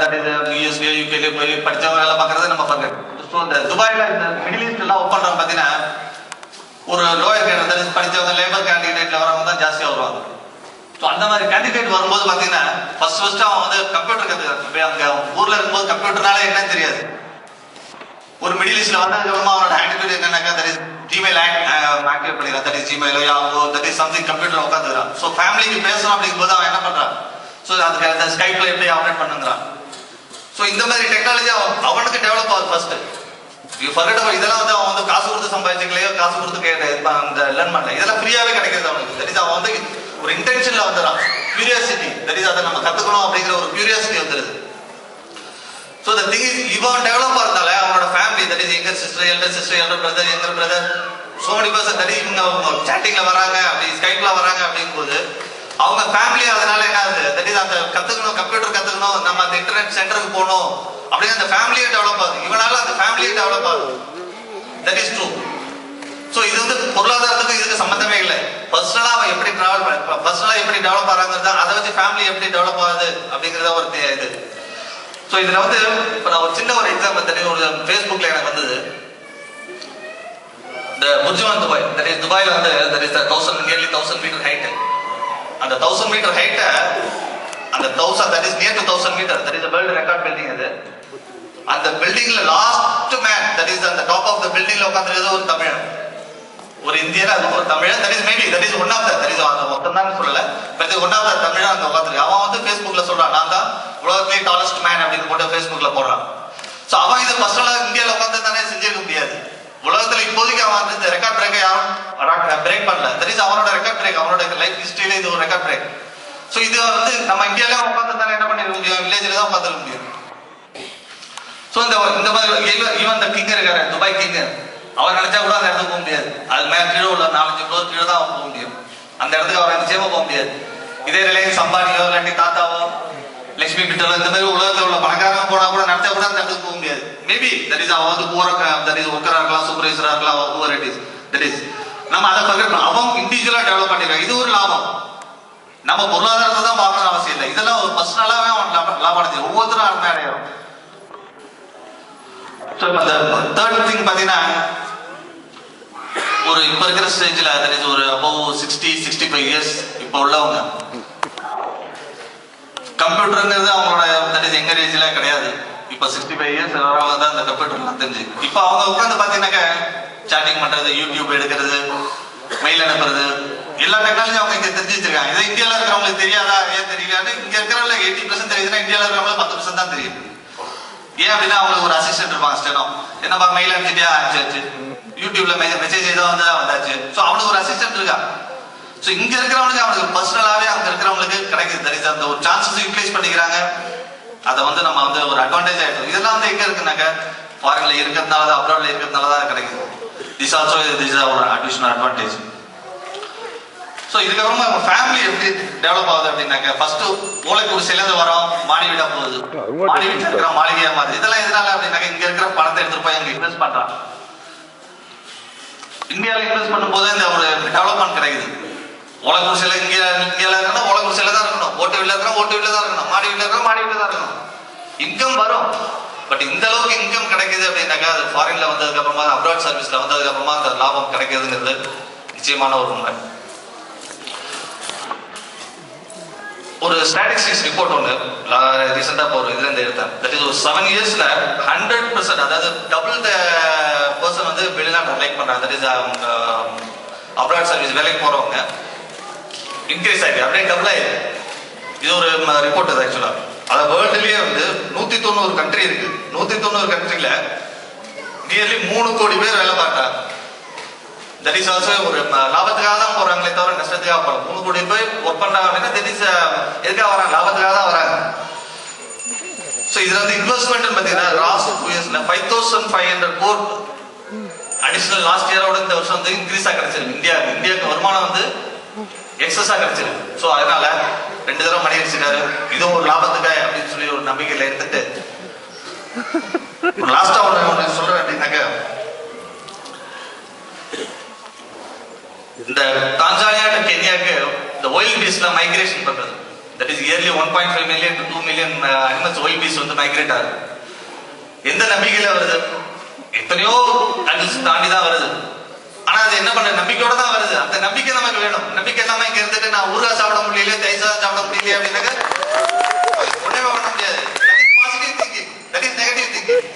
That is யூஎஸ்லயோ யூகேலயோ போய் படிச்சவங்க வேலை பார்க்கறது நம்ம பக்கம் ஸோ இந்த துபாயில இந்த மிடில் ஈஸ்ட் எல்லாம் ஒர்க் பண்றவங்க பார்த்தீங்கன்னா ஒரு லோயர் கேண்டர் படிச்சவங்க லேபர் கேண்டிடேட்ல வரவங்க தான் ஜாஸ்தியா வருவாங்க. ஸோ அந்த மாதிரி கேண்டிடேட் வரும்போது பார்த்தீங்கன்னா ஃபர்ஸ்ட் ஃபர்ஸ்ட் அவன் வந்து கம்ப்யூட்டர் கற்றுக்கிறான் அங்க ஊர்ல இருக்கும்போது கம்ப்யூட்டர்னாலே என்னன்னு தெரியாது. ஒரு மிடில் ஈஸ்ட்ல வந்ததுக்கு அப்புறமா அவனோட ஆட்டிடியூட் என்னன்னாக்கா தட் இஸ் ஜிமெயில் ஆக்டிவேட் பண்ணிடுறான் தட் இஸ் ஜிமெயிலோ யாவோ தட் இஸ் சம்திங் கம்ப்யூட்டர் உட்காந்துக்கிறான் ஸோ ஃபேமிலிக்கு பேசணும் அப்படிங்கும்போது அவன் என்ன பண்றான்? ஸோ அதுக்கு அந்த ஸ்கைப்ல எப்படி ஆப்ரேட் பண்ணுங்கிறான். ஸோ இந்த மாதிரி டெக்னாலஜி அவனுக்கு டெவலப் ஆகுது ஃபர்ஸ்ட் யூ இதெல்லாம் வந்து அவன் வந்து காசு கொடுத்து சம்பாதிச்சுக்கலையோ காசு கொடுத்து கேட்ட அந்த லேர்ன் பண்ணல. இதெல்லாம் ஃப்ரீயாவே கிடைக்கிறது அவனுக்கு. தட் இஸ் அவன் வந்து ஒரு இன்டென்ஷன்ல வந்துடுறான். கியூரியாசிட்டி தட் இஸ் அதை நம்ம கத்துக்கணும் அப்படிங்கிற ஒரு கியூரியாசிட்டி வந்துடுது. ஸோ த திங் இஸ் இவன் டெவலப் ஆகிறதால அவனோட family that is younger sister elder sister elder brother younger brother so many person that is இவங்க சாட்டிங்ல வராங்க அப்படி ஸ்கைப்ல வராங்க அப்படிங்கும்போது அவங்க ஃபேமிலி அதனால என்ன ஆகுது தட் இஸ் அந்த கத்துக்கணும் கம்ப்யூட்டர் கத்துக்கணும் நம்ம அந்த இன்டர்நெட் சென்டருக்கு போகணும். அப்படின்னு அந்த ஃபேமிலியே டெவலப் ஆகுது. இவனால அந்த ஃபேமிலியே டெவலப் ஆகுது. தட் இஸ் ட்ரூ ஸோ இது வந்து பொருளாதாரத்துக்கு இதுக்கு சம்மந்தமே இல்லை. பர்சனலாக அவன் எப்படி ட்ராவல் பர்சனலாக எப்படி டெவலப் ஆகிறாங்கிறது அதை வச்சு ஃபேமிலி எப்படி டெவலப் ஆகுது அப்படிங்கிறத ஒரு இது. ஸோ இதில் வந்து இப்போ நான் ஒரு சின்ன ஒரு எக்ஸாம்பிள் தெரியும் ஒரு ஃபேஸ்புக்கில் எனக்கு வந்தது. இந்த புர்ஜுவான் துபாய் தட் இஸ் துபாயில் வந்து that is thousand nearly thousand meter height அந்த தௌசண்ட் மீட்டர் ஹைட்டை அந்த thousand that is near to thousand meter that is world record building அது. அந்த பில்டிங்ல லாஸ்ட் மேன் தட் இஸ் அந்த டாப் ஆஃப் த பில்டிங்ல உட்காந்துருக்கிறது ஒரு தமிழன். ஒரு இந்தியன் அது ஒரு தமிழன் that is maybe that is one of the that is அந்த மொத்தம் தான் சொல்லல பட் ஒன் ஆஃப் த தமிழன் அந்த உட்காந்துருக்கு அவன் வந்து ஃபேஸ்புக்ல சொல்றான் நான் தான் உலகத்திலே டாலஸ்ட் மேன் அப்படின்னு போட்டு ஃபேஸ்புக்ல போடுறான். சோ அவன் இதை பர்சனலா இந்தியாவில் உட்காந்து தானே செஞ்சிருக்க முடியாது. உலகத்துல இப்போதைக்கு அவன் வந்து இந்த ரெக்கார்ட் பிரேக்கை யாரும் பிரேக் பண்ணல. தட் இஸ் அவனோட ரெக்கார்ட் பிரேக் அவனோட லைஃப் ஹிஸ்டரியில இது ஒரு ரெக்கார்ட் பிரேக் சோ இது வந்து நம்ம இந்தியால உட்காந்து தானே என்ன பண்ணிருக்க முடியும்? வில்லேஜில் தான் உட்காந்துருக்க முடியும். சோ இந்த இந்த மாதிரி ஈவன் இந்த கிங் இருக்காரு துபாய் கிங் அவர் நினைச்சா கூட அந்த இடத்துக்கு போக முடியாது. அது மேல கீழே உள்ள நாலஞ்சு ஃப்ளோர் கீழே தான் அவர் போக முடியும். அந்த இடத்துக்கு அவர் நிச்சயமா போக முடியாது. இதே ரிலையன்ஸ் அம்பானியோ இல்லாட்டி தாத்தாவோ லட்சுமி பிட்டலோ இந்த மாதிரி உலகத்தில் உள்ள பணக்காரங்க போனா கூட நடத்த கூட அந்த இடத்துக்கு போக முடியாது. மேபி தட் இஸ் அவங்க போற தட் இஸ் ஒர்க்கரா இருக்கலாம் சூப்பர்வைசரா இருக்கலாம் over it is that is நம்ம அதை பகிர்ந்து அவங்க இண்டிவிஜுவலா டெவலப் பண்ணிருக்காங்க. இது ஒரு லாபம். நம்ம பொருளாதாரத்தை தான் பார்க்கணும் அவசியம் இல்லை. இதெல்லாம் ஒரு பர்சனலாவே அவன் லாபம் லாபம் அடைஞ்சு ஒவ்வொருத்தரும் அருமை அடையும் தேர்ட் திங் பார்த்தீங்கன்னா ஒரு இப்போ இருக்கிற ஸ்டேஜில் தட் இஸ் ஒரு above sixty sixty five years இப்போ உள்ளவங்க கம்ப்யூட்டருங்கிறது அவங்களோட தட் இஸ் எங்க ஏஜ்ல கிடையாது. இப்போ சிக்ஸ்டி ஃபைவ் இயர்ஸ் வரவங்க தான் கம்ப்யூட்டர் கம்ப்யூட்டர்லாம் தெரிஞ்சு. இப்போ அவங்க உட்காந்து பார்த்தீங்கன்னாக்கா சாட்டிங் பண்றது யூடியூப் எடுக்கிறது மெயில் அனுப்புறது எல்லா டெக்னாலஜி அவங்க இங்க தெரிஞ்சு வச்சிருக்காங்க. இது இந்தியாவில் இருக்கிறவங்களுக்கு தெரியாதா ஏன் தெரியலான்னு இங்க இருக்கிறவங்க எயிட்டி பர்சன்ட் தெரியுதுன்னா இந்தியாவில் இருக்கிறவங்களுக்கு பத்து பர்சன்ட் தான் தெரியும். ஏன் அப்படின்னா அவங்களுக்கு ஒரு அசிஸ்டன்ட் இருப்பாங்க ஸ்டெனோ என்னப்பா மெயில் அனுப்பிச்சிட்டியா? அனுப்பிச்சாச்சு. யூடியூப்ல மெசேஜ் ஏதோ வந்தா வந்தாச்சு. ஸோ அவனுக்கு ஒரு அசிஸ்டன்ட் இருக்கா? ஸோ இங்க இருக்கிறவனுக்கு அவனுக்கு பர்சனலாவே அங்க இருக்கிறவங்களுக்கு கிடைக்குது. தெரியுது அந்த ஒரு சான்சஸ் யூட்டிலைஸ் பண்ணிக்கிறாங்க. அதை வந்து நம்ம வந்து ஒரு அட்வான்டேஜ் ஆயிடும் இதெல்லாம் வந்து எங்க இருக்குனாக்க ஃபாரின்ல இருக்கிறதுனால தான் அப்ராட்ல இருக்கிறதுனால தான் கிடைக்குது திஸ் ஆல்சோ திஸ் ஒரு அடிஷனல் அட்வான்டேஜ் ஸோ இதுக்கப்புறமா நம்ம ஃபேமிலி எப்படி டெவலப் ஆகுது அப்படின்னாக்க ஃபர்ஸ்ட் மூளைக்கு ஒரு சிலந்து வரோம் மாடி வீடா போகுது. மாடி வீட்டுல இருக்கிற மாளிகையா மாறுது. இதெல்லாம் எதனால அப்படின்னாக்க இங்க இருக்கிற பணத்தை எடுத்துட்டு போய் அங்க இன்வெஸ்ட் பண்றான் இந்தியாவில் இன்வெஸ்ட் பண்ணும்போது இந்த ஒரு டெவலப்மெண்ட் கிடைக்குது. உலகம் சில இங்கே இந்தியால இருக்கணும் உலக சில தான் இருக்கணும். ஓட்டு வீட்டில் இருக்கணும் ஓட்டு வீட்டில் தான் இருக்கணும். மாடி வீட்டில் இருக்கணும் மாடி வீட்டில் தான் இருக்கணும். இன்கம் வரும். பட் இந்த அளவுக்கு இன்கம் கிடைக்குது அப்படின்னாக்கா அது ஃபாரின்ல வந்ததுக்கு அப்புறமா அப்ராட் சர்வீஸ்ல வந்ததுக்கு அப்புறமா அந்த லாபம் கிடைக்கிறதுங்கிறது நிச்சயமான ஒரு உண்மை. ஒரு ஸ்டாட்டிஸ்டிக்ஸ் ரிப்போர்ட் ஒன்று ரீசெண்டாக ஒரு இதுலேருந்து எடுத்தேன். தட் இஸ் ஒரு செவன் இயர்ஸில் ஹண்ட்ரட் பர்சன்ட் அதாவது டபுள் த பர்சன் வந்து வெளிநாட்டு லைக் பண்ணுறாங்க தட் இஸ் அப்ராட் சர்வீஸ் வேலைக்கு போகிறவங்க இன்க்ரீஸ் ஆகிருக்கு அப்படியே டபுள் ஆயிருக்கு. இது ஒரு ரிப்போர்ட் அது ஆக்சுவலாக அது வேர்ல்டுலேயே வந்து நூற்றி தொண்ணூறு கண்ட்ரி இருக்கு. நூற்றி தொண்ணூறு கண்ட்ரியில் நியர்லி மூணு கோடி பேர் வேலை பார்க்குறாங்க. தட் இஸ் ஆல்சோ ஒரு லாபத்துக்காக தான் போறாங்களே தவிர நஷ்டத்துக்காக போறாங்க மூணு கோடி போய் ஒர்க் பண்றாங்க அப்படின்னா தட் இஸ் எதுக்காக வராங்க? லாபத்துக்காக தான் வராங்க. ஸோ இதுல வந்து இன்வெஸ்ட்மெண்ட் பார்த்தீங்கன்னா லாஸ்ட் டூ இயர்ஸ்ல ஃபைவ் தௌசண்ட் ஃபைவ் ஹண்ட்ரட் கோட் அடிஷனல் லாஸ்ட் இயரோட இந்த வருஷம் வந்து இன்க்ரீஸாக கிடைச்சிருக்கு. இந்தியா இந்தியாவுக்கு வருமானம் வந்து எக்ஸஸா கிடைச்சிருக்கு ஸோ அதனால ரெண்டு தடவை மணி அடிச்சிட்டாரு. இதுவும் ஒரு லாபத்துக்காக அப்படின்னு சொல்லி ஒரு நம்பிக்கையில இருந்துட்டு. லாஸ்டா ஒன்று ஒன்று சொல்றேன் அப்படின்னாக்க இந்த தான்சானியா டு கென்யாக்கு இந்த ஒயில் பீஸ்ல மைக்ரேஷன் பண்றது. That is yearly one point five million two million animals wildebeest வந்து மைக்ரேட் ஆகுது. எந்த நம்பிக்கையில வருது? எத்தனையோ அனிமல்ஸ் தாண்டி தான் வருது. அது என்ன பண்ண நம்பிக்கையோட தான் வருது. அந்த நம்பிக்கை நமக்கு வேணும். நம்பிக்கை இல்லாம இங்க இருந்துட்டு நான் ஊரா சாப்பிட முடியல தைசா சாப்பிட முடியல அப்படின்னாக்க ஒண்ணுமே பண்ண முடியாது. Positive thinking that is negative thinking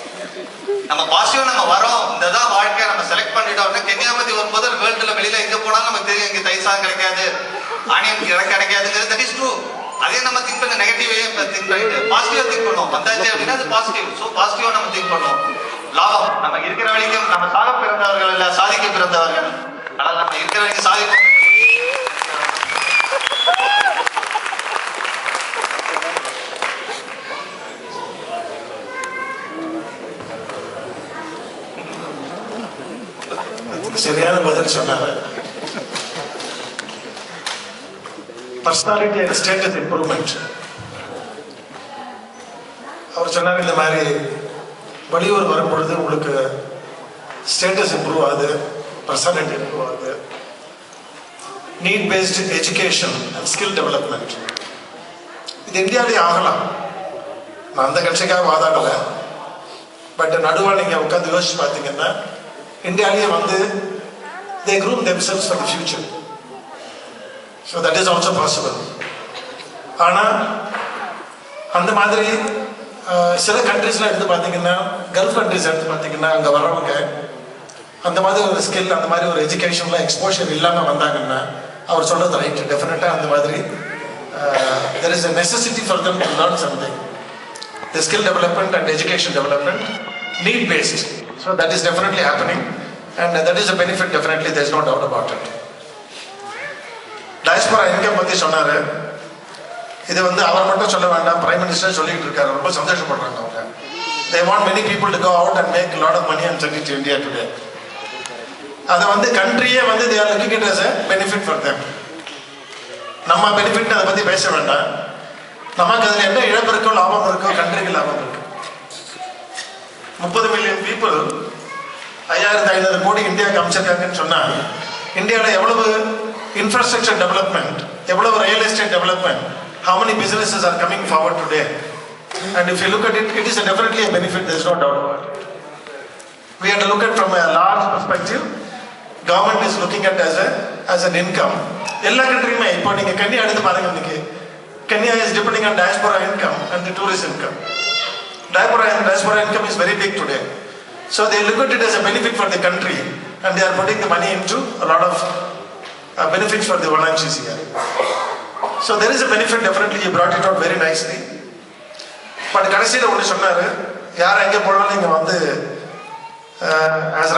நம்ம பாசிட்டிவ் நம்ம வரோம். இந்த தான் வாழ்க்கை நம்ம செலக்ட் பண்ணிட்டோம் கென்யா பத்தி வரும்போது வேர்ல்டுல வெளியில எங்க போனாலும் நமக்கு தெரியும் இங்க தைசா கிடைக்காது ஆனியன் கிடை- கிடைக்காதுங்கிறது. தட் இஸ் ட்ரூ அதே நம்ம திங்க் பண்ண நெகட்டிவே திங்க் பண்ணிட்டு பாசிட்டிவா திங்க் பண்ணுவோம். வந்தாச்சு அப்படின்னா அது பாசிட்டிவ் ஸோ பாசிட்டிவா நம்ம திங்க் பண்ணுவோம். லாபம். நம்ம இருக்கிற வரைக்கும் நம்ம சாக பிறந்தவர்கள் இல்ல சாதிக்க பிறந்தவர்கள். ஆனால் நம்ம இருக்கிற வரைக்கும் சாதிக்க சரியான பதில் சொன்னாங்க பர்சனாலிட்டி அண்ட் ஸ்டேட்டஸ் இம்ப்ரூவ்மெண்ட் அவர் சொன்னார் இந்த மாதிரி வெளியூர் வரும்பொழுது உங்களுக்கு ஸ்டேட்டஸ் இம்ப்ரூவ் ஆகுது பர்சனாலிட்டி இம்ப்ரூவ் ஆகுது. Need based education and skill development இது இந்தியாவிலே ஆகலாம். நான் அந்த கட்சிக்காக வாதாடலை. பட் நடுவாக நீங்கள் உட்காந்து யோசிச்சு பார்த்தீங்கன்னா இந்தியாவிலேயே வந்து they groom themselves for the future so that is also possible ஆனால் அந்த மாதிரி சில கண்ட்ரிஸ்லாம் எடுத்து பார்த்தீங்கன்னா கல்ஃப் கண்ட்ரிஸ் எடுத்து பார்த்தீங்கன்னா அங்கே வர்றவங்க அந்த மாதிரி ஒரு ஸ்கில் அந்த மாதிரி ஒரு எஜுகேஷனில் எக்ஸ்போஷர் இல்லாமல் வந்தாங்கன்னா அவர் சொல்கிறது ரைட் டெஃபினட்டாக அந்த மாதிரி there is a necessity for them to learn something the skill development and education development need based so that is definitely happening and that is a benefit definitely there is no doubt about it diaspora income பற்றி சொன்னார் இது வந்து அவர் மட்டும் சொல்ல வேண்டாம். Prime minister சொல்லிட்டு இருக்காரு. ரொம்ப சந்தோஷப்படுறாங்க அவங்க. They want many people to go out and make lot of money and send it India today அதை வந்து கண்ட்ரியே வந்து they are looking it as a benefit for them நம்ம பெனிஃபிட் அதை பற்றி பேச வேண்டாம். நமக்கு அதில் என்ன இழப்பு இருக்கோ லாபம் இருக்கோ கண்ட்ரிக்கு லாபம் இருக்கு. முப்பது மில்லியன் பீப்புள் ஐயாயிரத்தி ஐநூறு கோடி இந்தியாவுக்கு அமைச்சிருக்காங்கன்னு சொன்னால் இந்தியாவில் எவ்வளவு இன்ஃப்ராஸ்ட்ரக்சர் டெவலப்மெண்ட் எவ்வளவு real estate development how many businesses are coming forward today and if you look at it it is a definitely a benefit there is no doubt about it we have to look at from a large perspective government is looking at as a as an income எல்லா கண்ட்ரியுமே இப்போ நீங்க கன்னியா எடுத்து பாருங்க இன்னைக்கு Kenya is depending on diaspora income and the tourist income diaspora diaspora income is very big today so they look at it as a benefit for the country and they are putting the money into a lot of uh, benefits for the volunteers here So there is a benefit definitely you brought it out very nicely but கடைசியில் ஒன்று சொன்னார் யார் எங்கே போனாலும் நீங்கள் வந்து as